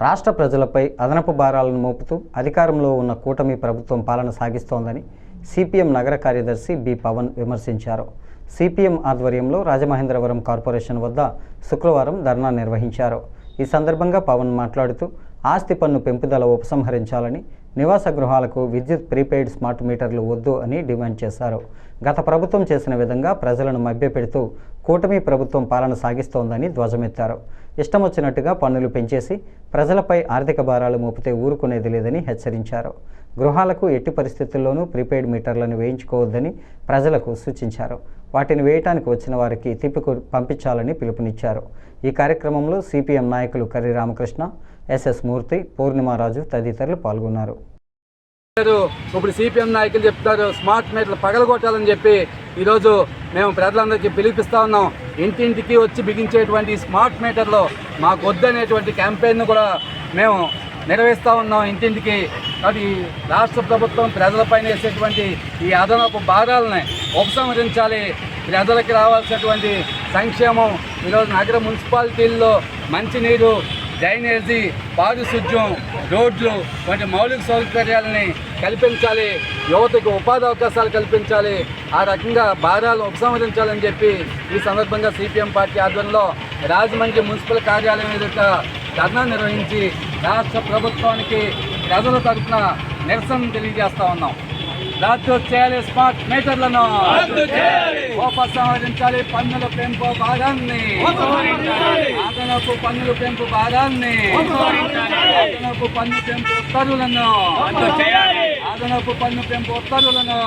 రాష్ట్ర ప్రజలపై అదనపు భారాలను మోపుతూ అధికారంలో ఉన్న కూటమి ప్రభుత్వం పాలన సాగిస్తోందని సిపిఎం నగర కార్యదర్శి బి పవన్ విమర్శించారు. సిపిఎం ఆధ్వర్యంలో రాజమహేంద్రవరం కార్పొరేషన్ వద్ద శుక్రవారం ధర్నా నిర్వహించారు. ఈ సందర్భంగా పవన్ మాట్లాడుతూ ఆస్తి పన్ను పెంపుదల ఉపసంహరించాలని నివాస గృహాలకు విద్యుత్ ప్రీపెయిడ్ స్మార్ట్ మీటర్లు వద్దు అని డిమాండ్ చేశారు. గత ప్రభుత్వం చేసిన విధంగా ప్రజలను మభ్యపెడుతూ కూటమి ప్రభుత్వం పాలన సాగిస్తోందని ధ్వజమెత్తారు. ఇష్టం వచ్చినట్టుగా పన్నులు పెంచేసి ప్రజలపై ఆర్థిక భారాలు మోపితే ఊరుకునేది లేదని హెచ్చరించారు. గృహాలకు ఎట్టి పరిస్థితుల్లోనూ ప్రీపెయిడ్ మీటర్లను వేయించుకోవద్దని ప్రజలకు సూచించారు. వాటిని వేయటానికి వచ్చిన వారికి తిప్పి పంపించాలని పిలుపునిచ్చారు. ఈ కార్యక్రమంలో సిపిఎం నాయకులు కర్రి రామకృష్ణ ఎస్ఎస్ మూర్తి పూర్ణిమారాజు తదితరులు పాల్గొన్నారు. ఇప్పుడు సిపిఎం నాయకులు చెప్తారు స్మార్ట్ మీటర్లు పగలగొట్టాలని చెప్పి ఈరోజు మేము ప్రజలందరికీ పిలిపిస్తూ ఉన్నాం. ఇంటింటికి వచ్చి బిగించేటువంటి స్మార్ట్ మీటర్లో మాకు వద్దనేటువంటి క్యాంపెయిన్ కూడా మేము నిర్వహిస్తూ ఉన్నాం ఇంటింటికి. అది రాష్ట్ర ప్రభుత్వం ప్రజలపైన వేసేటువంటి ఈ అదనపు భారాలని ఉపసంహరించాలి. ప్రజలకి రావాల్సినటువంటి సంక్షేమం ఈరోజు నగర మున్సిపాలిటీల్లో మంచినీరు డ్రైనేజీ పారిశుద్ధ్యం రోడ్లు వంటి మౌలిక సౌకర్యాలని కల్పించాలి. యువతకు ఉపాధి అవకాశాలు కల్పించాలి. ఆ రకంగా భారాలు ఉపసంహరించాలని చెప్పి ఈ సందర్భంగా సిపిఎం పార్టీ ఆధ్వర్యంలో రాజమండ్రి మున్సిపల్ కార్యాలయం ఎదుట ధర్నా నిర్వహించి రాష్ట్ర ప్రభుత్వానికి ప్రజల తరఫున నిరసన తెలియజేస్తూ ఉన్నాం. రద్దు చేయాలి స్మార్ట్ మీటర్లను ఉపసంహరించాలి పన్నుల పెంపు భాగాన్ని అదనపు పన్నుల పెంపు భాగాన్ని అదనపు పన్ను పెంపు ఉత్తర్వులను. అదనపు పన్ను పెంపు ఉత్తర్వులను.